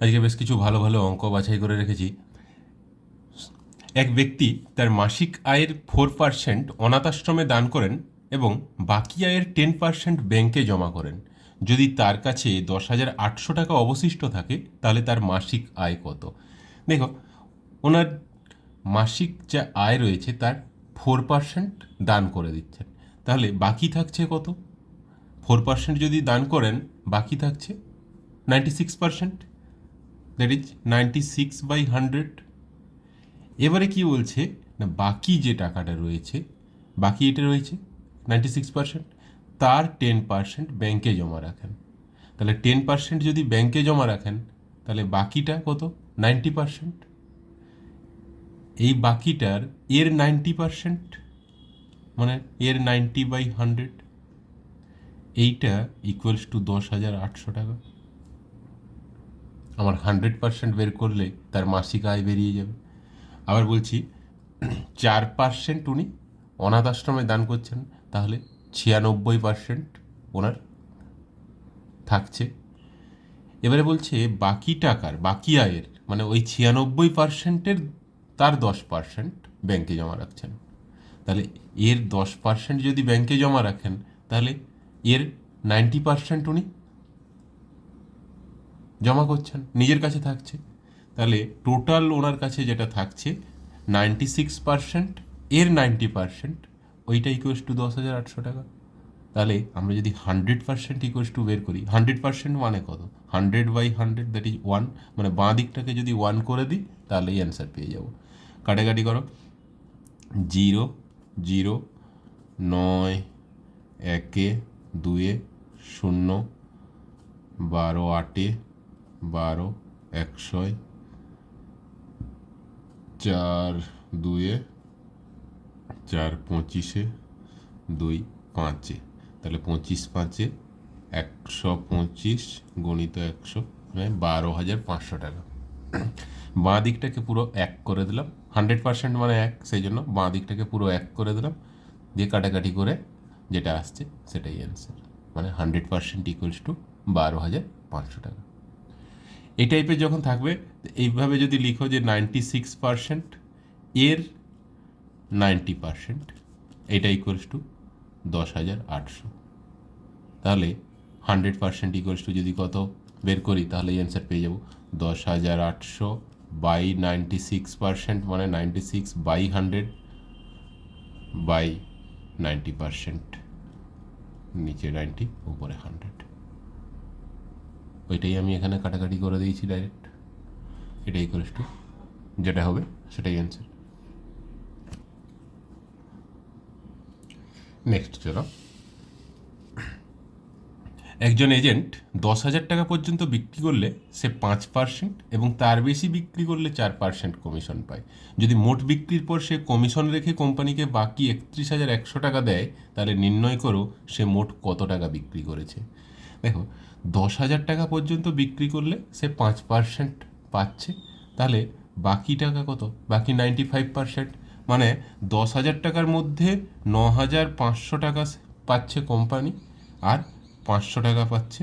আজকে বেশ কিছু ভালো ভালো অঙ্ক বাছাই করে রেখেছি। এক ব্যক্তি তার মাসিক আয়ের ফোর পার্সেন্ট অনাথাশ্রমে দান করেন এবং বাকি আয়ের টেন পার্সেন্ট ব্যাংকে জমা করেন। যদি তার কাছে দশ হাজার আটশো টাকা অবশিষ্ট থাকে, তাহলে তার মাসিক আয় কত? দেখো, ওনার মাসিক যা আয় রয়েছে, তার ফোর পার্সেন্ট দান করে দিচ্ছেন। তাহলে বাকি থাকছে কত? ফোর পার্সেন্ট যদি দান করেন, বাকি থাকছে ninety six percent that is ninety six by hundred এবারে কি বলছে? না, বাকি যে টাকাটা রয়েছে, বাকি এটা রয়েছে নাইনটি সিক্স পার্সেন্ট তার টেন পার্সেন্ট ব্যাংকে জমা রাখেন। তাহলে টেন পার্সেন্ট যদি ব্যাংকে জমা রাখেন, তাহলে বাকিটা কত? নাইনটি পার্সেন্ট এই বাকিটার, এর নাইনটি পার্সেন্ট মানে এর নাইনটি বাই হান্ড্রেড এইটা ইকুয়ালস টু দশ হাজার আটশো টাকা। আমার হান্ড্রেড পার্সেন্ট বের করলে তার মাসিক আয় বেরিয়ে যাবে। আবার বলছি, চার পার্সেন্ট উনি অনাথ আশ্রমে দান করছেন, তাহলে ছিয়ানব্বই পার্সেন্ট ওনার থাকছে। এবারে বলছে, বাকি টাকার, বাকি আয়ের মানে ওই ছিয়ানব্বই পার্সেন্টের তার দশ পার্সেন্ট ব্যাংকে জমা রাখছেন। তাহলে এর দশ পার্সেন্ট যদি ব্যাংকে জমা রাখেন, তাহলে এর নাইনটি পার্সেন্ট উনি জমা করছেন, নিজের কাছে থাকছে। তাহলে টোটাল ওনার কাছে যেটা থাকছে নাইনটি সিক্স পার্সেন্ট এর নাইনটি পার্সেন্ট ওইটা ইকুয়াস টু দশ হাজার আটশো টাকা। তাহলে আমরা যদি হান্ড্রেড পার্সেন্ট ইকুয়াস টু বের করি হান্ড্রেড পার্সেন্ট মানে কত? Hundred by hundred that is one মানে বাঁ দিকটাকে যদি ওয়ান করে দিই, তাহলেই অ্যান্সার পেয়ে যাব। কাটাকাটি করো। জিরো জিরো, নয়, একে, দুয়ে, শূন্য, বারো, আটে বারো, একশয়, চার দুয়ে, চার পঁচিশে, দুই পাঁচে। তাহলে পঁচিশ পাঁচে একশো পঁচিশ গণিত একশো মানে বারো হাজার পাঁচশো টাকা। বাঁ দিকটাকে পুরো এক করে দিলাম। হান্ড্রেড পার্সেন্ট মানে এক, সেই জন্য বাঁ দিকটাকে পুরো এক করে দিলাম। দিয়ে কাটাকাটি করে যেটা আসছে, সেটাই অ্যান্সার মানে হান্ড্রেড পার্সেন্ট ইকুয়ালস টু বারো হাজার পাঁচশো টাকা। এই টাইপের যখন থাকবে, এইভাবে যদি লিখো যে নাইনটি সিক্স পার্সেন্ট এর নাইনটি পার্সেন্ট এটা ইকুয়ালস টু দশ হাজার আটশো। তাহলে হান্ড্রেড পার্সেন্ট ইকুয়ালস টু যদি কত বের করি, তাহলে এই অ্যান্সার পেয়ে যাব। দশ হাজার আটশো বাই নাইনটি সিক্স পার্সেন্ট মানে ninety six by hundred by ninety percent নিচে নাইনটি উপরে হান্ড্রেড ওইটাই আমি এখানে কাটাকাটি করে দিয়েছি ডাইরেক্ট এটাই ইকুয়ালস টু যেটা হবে, সেটাই অ্যান্সার নেক্সট চলো। একজন এজেন্ট দশ হাজার টাকা পর্যন্ত বিক্রি করলে সে পাঁচ পার্সেন্ট এবং তার বেশি বিক্রি করলে চার পার্সেন্ট কমিশন পায়। যদি মোট বিক্রির পর সে কমিশন রেখে কোম্পানিকে বাকি একত্রিশ হাজার একশো টাকা দেয়, তাহলে নির্ণয় করো সে মোট কত টাকা বিক্রি করেছে। দেখো, দশ হাজার টাকা পর্যন্ত বিক্রি করলে সে পাঁচ পার্সেন্ট পাচ্ছে, তাহলে বাকি টাকা কত? বাকি নাইনটি ফাইভ পার্সেন্ট মানে দশ হাজার টাকার মধ্যে ন হাজার পাঁচশো টাকা পাচ্ছে কোম্পানি আর পাঁচশো টাকা পাচ্ছে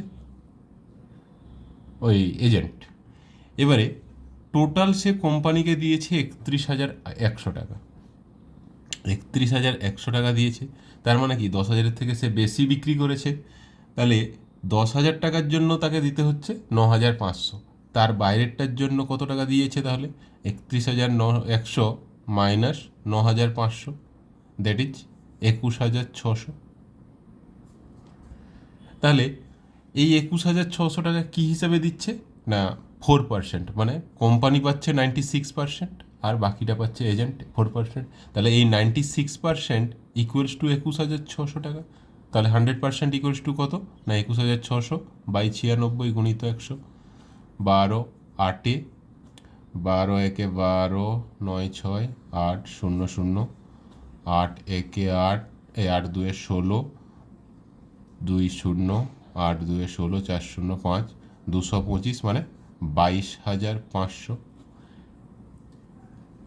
ওই এজেন্ট এবারে টোটাল সে কোম্পানিকে দিয়েছে একত্রিশ হাজার একশো টাকা। একত্রিশ হাজার একশো টাকা দিয়েছে, তার মানে কি? দশ হাজারের থেকে সে বেশি বিক্রি করেছে, তাহলে দশ হাজার টাকার জন্য তাকে দিতে হচ্ছে ন হাজার পাঁচশো। তার বাইরেরটার জন্য কত টাকা দিয়েছে তাহলে? একত্রিশ হাজার ন একশো মাইনাস ন হাজার পাঁচশো। দ্যাট ইজ একুশ হাজার ছশো। তাহলে এই একুশ হাজার ছশো টাকা কী হিসাবে দিচ্ছে? না ফোর পার্সেন্ট মানে কোম্পানি পাচ্ছে নাইনটি সিক্স পার্সেন্ট আর বাকিটা পাচ্ছে এজেন্ট ফোর পার্সেন্ট তাহলে এই ninety six percent equals to একুশ হাজার ছশো টাকা। তাহলে হান্ড্রেড পার্সেন্ট ইকুয়ালস টু কত? না, একুশ হাজার ছশো, বাই ছিয়ানব্বই গুণিত একশো, বারো আটে, বারো একে বারো, নয় ছয়, আট শূন্য শূন্য, আট একে আট, এ আট দুয়ে ষোলো, দুই শূন্য, আট দুয়ে ষোলো, চার শূন্য পাঁচ, দুশো পঁচিশ মানে বাইশ হাজার পাঁচশো।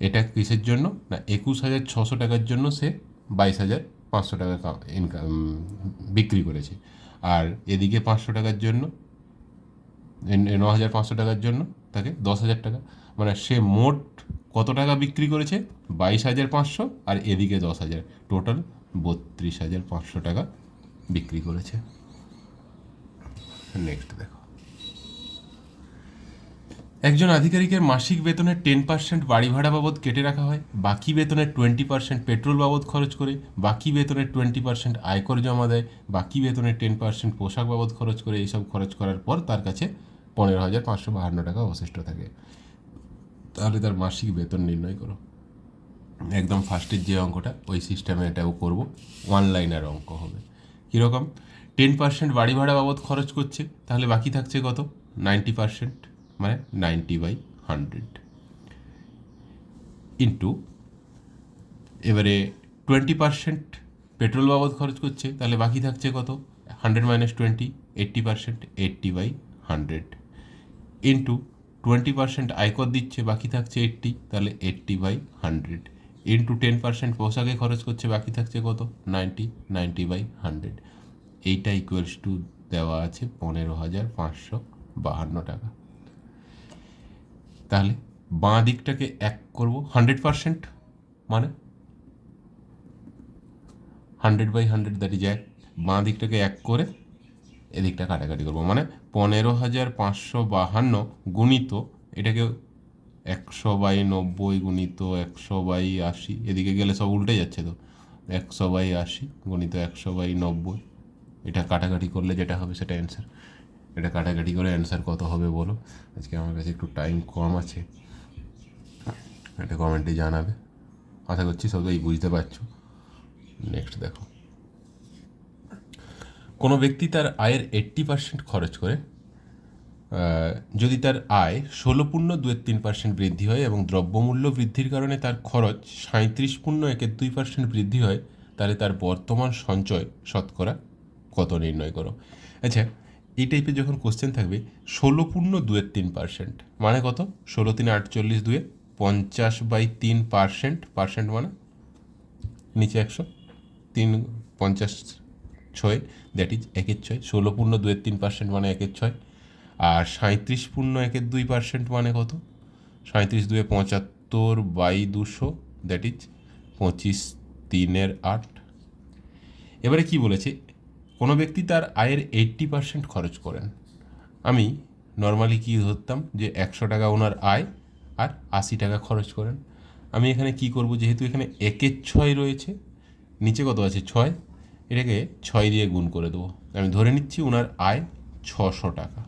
এটা কিসের জন্য? না, একুশ হাজার ছশো টাকার জন্য সে বাইশ হাজার পাঁচশো টাকা ইনকাম বিক্রি করেছে। আর এদিকে পাঁচশো টাকার জন্য ন হাজার পাঁচশো টাকার জন্য তাকে দশ হাজার টাকা। মানে সে মোট কত টাকা বিক্রি করেছে? বাইশ হাজার পাঁচশো আর এদিকে দশ হাজার টোটাল বত্রিশ হাজার পাঁচশো টাকা বিক্রি করেছে। নেক্সট দেখো। একজন আধিকারিকের মাসিক বেতনের টেন পার্সেন্ট বাড়ি ভাড়া বাবদ কেটে রাখা হয়, বাকি বেতনের টোয়েন্টি পার্সেন্ট পেট্রোল বাবদ খরচ করে, বাকি বেতনের টোয়েন্টি পার্সেন্ট আয়কর জমা দেয়, বাকি বেতনের টেন পার্সেন্ট পোশাক বাবদ খরচ করে, এইসব খরচ করার পর তার কাছে পনেরো হাজার পাঁচশো বাহান্ন টাকা অবশিষ্ট থাকে। তাহলে তার মাসিক বেতন নির্ণয় করো। একদম ফার্স্টের যে অঙ্কটা, ওই সিস্টেমে এটাও করব। ওয়ান লাইনার অঙ্ক হবে। কীরকম? টেন পার্সেন্ট বাড়ি ভাড়া বাবদ খরচ করছে, তাহলে বাকি থাকছে কত? নাইনটি পার্সেন্ট মানে নাইনটি বাই হান্ড্রেড ইন্টু এবারে টোয়েন্টি পার্সেন্ট পেট্রোল বাবদ খরচ করছে, তাহলে বাকি থাকছে কত? Hundred minus twenty eighty percent eighty by hundred into twenty percent আয়কর দিচ্ছে, বাকি থাকছে এইট্টি তাহলে eighty by hundred into ten percent পোশাকে খরচ করছে, বাকি থাকছে কত? নাইনটি নাইনটি বাই হান্ড্রেড এইটা ইকুয়ালস টু দেওয়া আছে পনেরো হাজার পাঁচশো বাহান্ন টাকা। তাহলে বাঁ দিকটাকে এক করব। হান্ড্রেড পার্সেন্ট মানে? Hundred by hundred that is এক। বাঁ দিকটাকে এক করে এদিকটা কাটাকাটি করব। মানে পনেরো হাজার পাঁচশো বাহান্ন গুণিত, এটাকে একশো বাই নব্বই গুণিত একশো বাই আশি, এদিকে গেলে সব উল্টে যাচ্ছে তো। একশো বাই আশি গুণিত একশো বাই নব্বই, এটা কাটাকাটি করলে যেটা হবে সেটা অ্যান্সার এটা কাটাকাটি করে অ্যান্সার কত হবে বলো? আজকে আমার কাছে একটু টাইম কম আছে। এটা কমেন্টে জানাবে। আশা করছি সবাই বুঝতে পারছ। নেক্সট দেখো। কোনো ব্যক্তি তার আয়ের এইট্টি পার্সেন্ট খরচ করে যদি তার আয় ষোলো পূর্ণ দুয়ের তিন পার্সেন্ট বৃদ্ধি হয় এবং দ্রব্যমূল্য বৃদ্ধির কারণে তার খরচ সাঁত্রিশ পূর্ণ একের দুই পার্সেন্ট বৃদ্ধি হয়, তাহলে তার বর্তমান সঞ্চয় শতকরা কত নির্ণয় করো? আচ্ছা এই টাইপের যখন কোশ্চেন থাকবে, ষোলো পূর্ণ দুয়ের তিন পার্সেন্ট মানে কত? ষোলো তিন আটচল্লিশ দুয়ে পঞ্চাশ বাই তিন পার্সেন্ট পার্সেন্ট মানে? নিচে একশো। তিন, পঞ্চাশ, ছয় দ্যাট ইজ একের ছয়। ষোলো পূর্ণ দুয়ের তিন পার্সেন্ট মানে একের ছয়। আর সাঁত্রিশ পূর্ণ একের দুই পার্সেন্ট মানে কত? সাঁত্রিশ দুয়ে পঁচাত্তর বাই দুশো দ্যাট ইজ পঁচিশ তিনের আট। এবারে কি বলেছে? কোনো ব্যক্তি তার আয়ের এইট্টি পার্সেন্ট খরচ করেন। আমি নর্মালি কি ধরতাম যে একশো টাকা ওনার আয় আর আশি টাকা খরচ করেন। আমি এখানে কি করব যেহেতু এখানে একের ছয় রয়েছে, নিচে কত আছে ছয়? এটাকে ছয় দিয়ে গুণ করে দেবো। আমি ধরে নিচ্ছি ওনার আয় ছশো টাকা।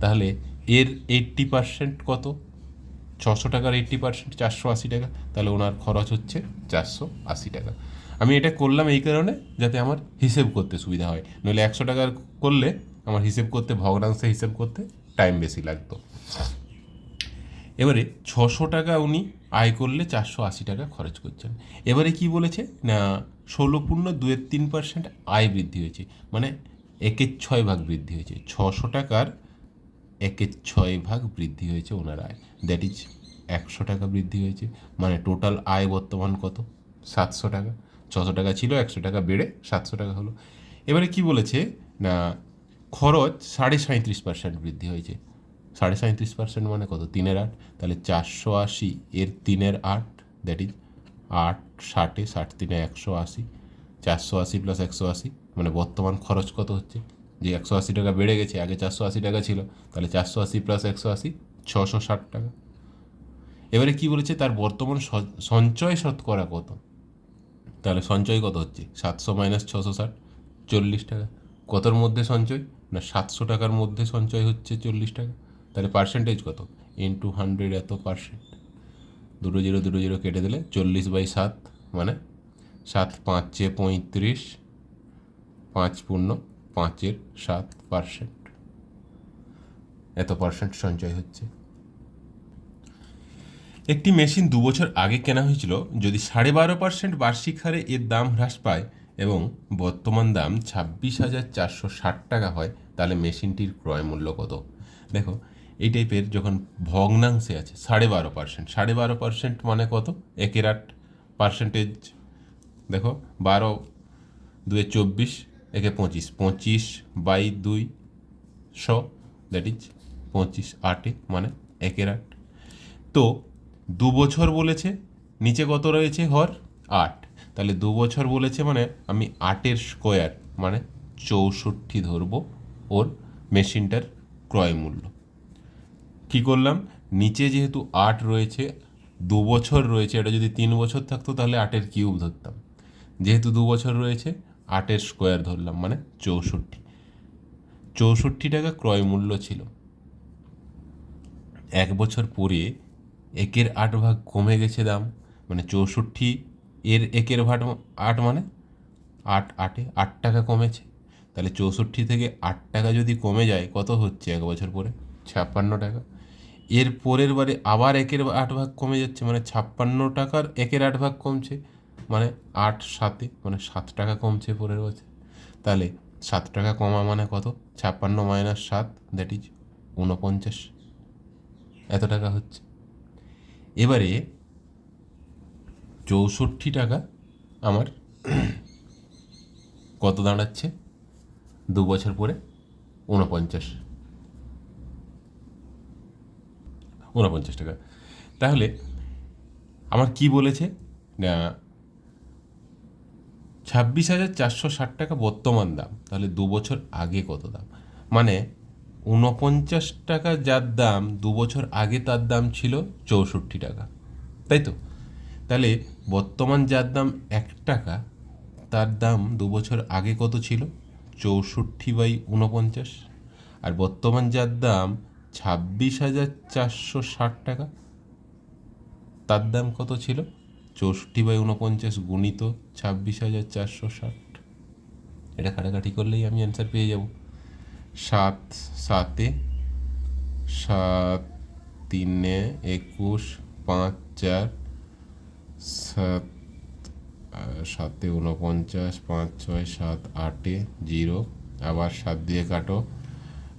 তাহলে এর এইট্টি পার্সেন্ট কত? ছশো টাকার এইট্টি পার্সেন্ট চারশো আশি টাকা। তাহলে ওনার খরচ হচ্ছে চারশো আশি টাকা। আমি এটা করলাম এই কারণে যাতে আমার হিসেব করতে সুবিধা হয়। নইলে একশো টাকার করলে আমার হিসেব করতে, ভগ্নাংশে হিসেব করতে টাইম বেশি লাগতো। এবারে ছশো টাকা উনি আয় করলে চারশো আশি টাকা খরচ করছেন। এবারে কি বলেছে? না ষোলো পূর্ণ দুয়ের তিন পার্সেন্ট আয় বৃদ্ধি হয়েছে। মানে একের ছয় ভাগ বৃদ্ধি হয়েছে। ছশো টাকার একের ছয় ভাগ বৃদ্ধি হয়েছে ওনার আয়। দ্যাট ইজ একশো টাকা বৃদ্ধি হয়েছে। মানে টোটাল আয় বর্তমান কত? সাতশো টাকা। ছশো টাকা ছিল, একশো টাকা বেড়ে সাতশো টাকা হলো। এবারে কি বলেছে? না, খরচ সাড়ে সাঁত্রিশ পার্সেন্ট বৃদ্ধি হয়েছে। সাড়ে সাঁত্রিশ পার্সেন্ট মানে কত? তিনের আট। তাহলে চারশো আশি এর তিনের আট দ্যাট ইজ আট ষাটে ষাট তিনে একশো আশি। চারশো আশি প্লাস একশো আশি মানে বর্তমান খরচ কত হচ্ছে? যে একশো আশি টাকা বেড়ে গেছে, আগে চারশো আশি টাকা ছিল, তাহলে চারশো আশি প্লাস একশো আশি, ছশো ষাট টাকা। এবারে কি বলেছে? তার বর্তমান সঞ্চয় শতকরা কত? তাহলে সঞ্চয় কত হচ্ছে? সাতশো মাইনাস ছশো ষাট, চল্লিশ টাকা। কতর মধ্যে সঞ্চয়? না, সাতশো টাকার মধ্যে সঞ্চয় হচ্ছে চল্লিশ টাকা। তাহলে পার্সেন্টেজ কত? ইন্টু হান্ড্রেড এত পার্সেন্ট দুটো জিরো দুটো জিরো কেটে দিলে চল্লিশ বাই সাত মানে সাত পাঁচে পঁয়ত্রিশ, পাঁচ পূর্ণ পাঁচের সাত পার্সেন্ট এত পার্সেন্ট সঞ্চয় হচ্ছে। একটি মেশিন দু বছর আগে কেনা হয়েছিল, যদি সাড়ে বারো পার্সেন্ট বার্ষিক হারে এর দাম হ্রাস পায় এবং বর্তমান দাম ছাব্বিশ হাজার চারশো ষাট টাকা হয়, তাহলে মেশিনটির ক্রয় মূল্য কত? দেখো, এই টাইপের যখন ভগ্নাংশে আছে, সাড়ে বারো পার্সেন্ট, সাড়ে বারো পার্সেন্ট মানে কত? একের আট পার্সেন্টেজ, দেখো, বারো দুয়ে চব্বিশ, একে পঁচিশ পঁচিশ বাই দুই শ দ্যাট ইজ পঁচিশ আটে মানে একের আট। তো দু বছর বলেছে, নিচে কত রয়েছে হর আট। তাহলে দু বছর বলেছে মানে আমি আটের স্কোয়ার মানে চৌষট্টি ধরবো ওর মেশিনটার ক্রয় মূল্য। কী করলাম? নিচে যেহেতু আট রয়েছে দু বছর রয়েছে, এটা যদি তিন বছর থাকতো তাহলে আটের কিউব ধরতাম। যেহেতু দু বছর রয়েছে, আটের স্কোয়ার ধরলাম মানে চৌষট্টি। চৌষট্টি টাকা ক্রয় মূল্য ছিল। এক বছর পরে একের আট ভাগ কমে গেছে দাম মানে চৌষট্টি, এর একের ভাগ আট মানে আট আটে আট টাকা কমেছে। তাহলে চৌষট্টি থেকে আট টাকা যদি কমে যায়, কত হচ্ছে এক বছর পরে? ছাপ্পান্ন টাকা। এর পরের বারে আবার একের আট ভাগ কমে যাচ্ছে মানে ছাপ্পান্ন টাকার একের আট ভাগ কমছে মানে আট সাতে মানে সাত টাকা কমছে পরের বছর। তাহলে সাত টাকা কমা মানে কত? ছাপ্পান্ন মাইনাস সাত, দ্যাট ইজ ঊনপঞ্চাশ। এত টাকা হচ্ছে। এবারে চৌষট্টি টাকা আমার কত দাঁড়াচ্ছে? দু বছর পরে ঊনপঞ্চাশ। ঊনপঞ্চাশ টাকা। তাহলে আমার কি বলেছে? ছাব্বিশ হাজার চারশো ষাট টাকা বর্তমান দাম। তাহলে দু বছর আগে কত দাম? মানে ঊনপঞ্চাশ টাকা যার দাম দু বছর আগে তার দাম ছিল চৌষট্টি টাকা। তাই তো? তাহলে বর্তমান যার দাম এক টাকা, তার দাম দু বছর আগে কত ছিল? চৌষট্টি বাই ঊনপঞ্চাশ। আর বর্তমান যার দাম ছাব্বিশ হাজার চারশো ষাট টাকা, তার দাম কত ছিল? চৌষট্টি বাই ঊনপঞ্চাশ গুণিত ছাব্বিশ হাজার চারশো ষাট। এটা কাটাকাটি করলেই আমি অ্যান্সার পেয়ে যাব। সাত সাতে, সাত তিনে একুশ, পাঁচ চার, সাত সাতে ঊনপঞ্চাশ, পাঁচ ছয়, সাত আটে জিরো। আবার সাত দিয়ে কাটো,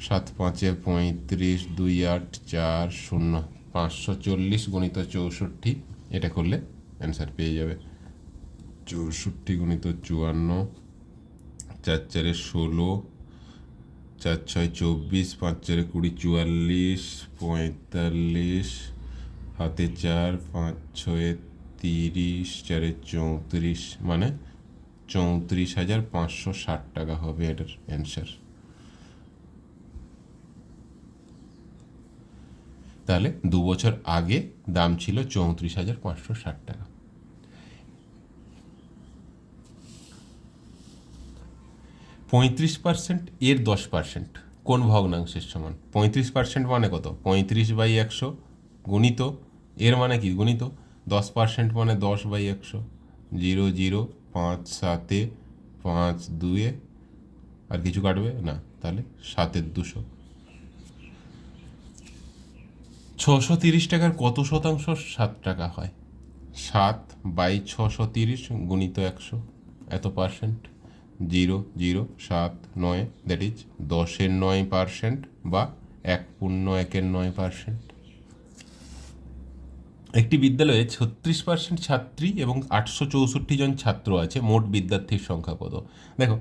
সাত পাঁচে পঁয়ত্রিশ, দুই আট চার শূন্য, পাঁচশো চল্লিশ গুণিত চৌষট্টি, এটা করলে অ্যান্সার পেয়ে যাবে। চৌষট্টি গুণিত চুয়ান্ন, চার চারে ষোলো চার ছয় চব্বিশ, পাঁচ চারে কুড়ি চুয়াল্লিশ, পঁয়তাল্লিশ, হাতে চার, পাঁচ ছয়ে তিরিশ, চারে চৌত্রিশ মানে চৌত্রিশ হাজার পাঁচশো ষাট টাকা হবে এটার অ্যান্সার তাহলে দু বছর আগে দাম ছিল চৌত্রিশ হাজার পাঁচশো ষাট টাকা। পঁয়ত্রিশ পার্সেন্ট এর দশ পার্সেন্ট কোন ভগ্নাংশের সমান? পঁয়ত্রিশ পার্সেন্ট মানে কত? পঁয়ত্রিশ বাই একশো গুণিত, এর মানে কি গুণিত? দশ পার্সেন্ট মানে দশ বাই একশো। জিরো জিরো, পাঁচ, সাতে, পাঁচ, দুয়ে। আর কিছু কাটবে? না, তাহলে সাতের দুশো। ছশো তিরিশ টাকার কত শতাংশ? সাত টাকা হয়। সাত বাই ছশো তিরিশ গুণিত একশো। এত পার্সেন্ট জিরো জিরো, সাত, নয় দ্যাট ইজ দশের নয় পার্সেন্ট বা এক পূর্ণ একের নয় পার্সেন্ট একটি বিদ্যালয়ে ছত্রিশ পার্সেন্ট ছাত্রী এবং আটশো চৌষট্টি জন ছাত্র আছে, মোট বিদ্যার্থীর সংখ্যা কত? দেখো,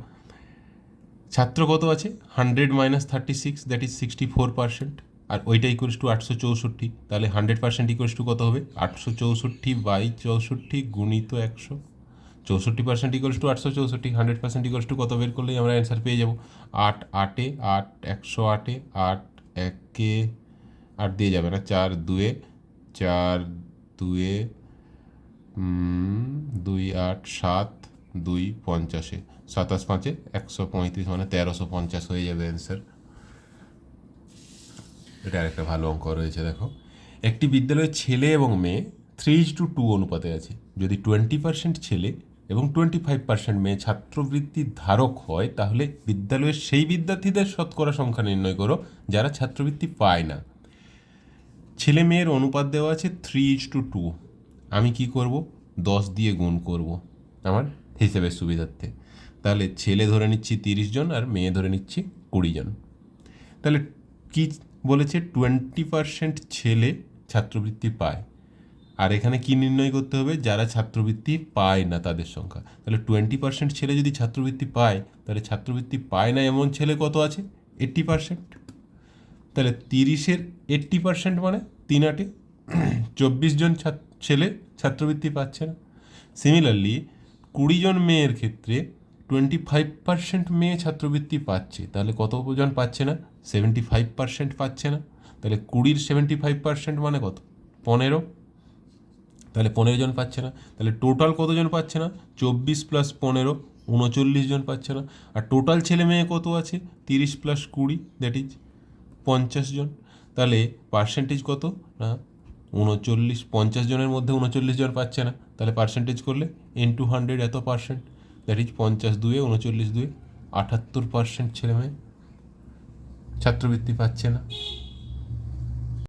ছাত্র কত আছে? Hundred minus thirty six that is sixty four percent আর ওইটা ইকুয়ালস টু আটশো চৌষট্টি, তাহলে হান্ড্রেড পার্সেন্ট ইকুয়ালস টু কত হবে? আটশো চৌষট্টি বাই চৌষট্টি গুণিত একশো। চৌষট্টি পার্সেন্ট ইকুয়ালস টু আটশো চৌষট্টি হান্ড্রেড পার্সেন্ট ইকুয়ালস টু কত বের করলেই আমরা অ্যান্সার পেয়ে যাব? আট, আটে, আট, একশো আটে, আট, একে, আট দিয়ে যাবে না, চার, দুয়ে চার, দুয়ে দুই, আট, সাত, দুই, পঞ্চাশে। সাতাশ পাঁচে একশো পঁয়ত্রিশ মানে তেরোশো পঞ্চাশ হয়ে যাবে অ্যান্সার এটা আরেকটা ভালো অঙ্ক রয়েছে, দেখো। একটি বিদ্যালয়ে ছেলে এবং মেয়ে থ্রি টু টু অনুপাতে আছে। যদি টোয়েন্টি পার্সেন্ট ছেলে এবং টোয়েন্টি ফাইভ পার্সেন্ট মেয়ে ছাত্রবৃত্তির ধারক হয়, তাহলে বিদ্যালয়ের সেই বিদ্যার্থীদের শতকরা সংখ্যা নির্ণয় করো, যারা ছাত্রবৃত্তি পায় না। ছেলে মেয়ের অনুপাত দেওয়া আছে থ্রি ইজ টু টু আমি কি করব? দশ দিয়ে গুণ করব, আমার হিসেবের সুবিধার্থে। তাহলে ছেলে ধরে নিচ্ছি তিরিশ জন আর মেয়ে ধরে নিচ্ছি কুড়ি জন। তাহলে কি বলেছে? টোয়েন্টি পার্সেন্ট ছেলে ছাত্রবৃত্তি পায়। আর এখানে কি নির্ণয় করতে হবে? যারা ছাত্রবৃত্তি পায় না তাদের সংখ্যা। তাহলে টোয়েন্টি পার্সেন্ট ছেলে যদি ছাত্রবৃত্তি পায়, তাহলে ছাত্রবৃত্তি পায় না এমন ছেলে কত আছে? এইট্টি পার্সেন্ট তাহলে তিরিশের এইট্টি পার্সেন্ট মানে তিন আটে। চব্বিশ জন ছেলে ছাত্রবৃত্তি পাচ্ছে না। সিমিলারলি কুড়ি জন মেয়ের ক্ষেত্রে টোয়েন্টি ফাইভ পার্সেন্ট মেয়ে ছাত্রবৃত্তি পাচ্ছে, তাহলে কত জন পাচ্ছে না? সেভেন্টি ফাইভ পার্সেন্ট পাচ্ছে না। তাহলে কুড়ির সেভেন্টি ফাইভ পার্সেন্ট মানে কত? পনেরো। তাহলে পনেরো জন পাচ্ছে না, তাহলে টোটাল কতজন পাচ্ছে না? চব্বিশ প্লাস পনেরো, উনচল্লিশ জন পাচ্ছে না। আর টোটাল ছেলে মেয়ে কত আছে? তিরিশ প্লাস কুড়ি দ্যাট ইজ পঞ্চাশ জন। তাহলে পার্সেন্টেজ কত? না, উনচল্লিশ, পঞ্চাশ জনের মধ্যে উনচল্লিশ জন পাচ্ছে না। তাহলে পার্সেন্টেজ করলে ইন টু হান্ড্রেড এত পার্সেন্ট দ্যাট ইজ পঞ্চাশ দুয়ে, উনচল্লিশ দুয়ে আটাত্তর পার্সেন্ট ছেলে মেয়ে ছাত্রবৃত্তি পাচ্ছে না।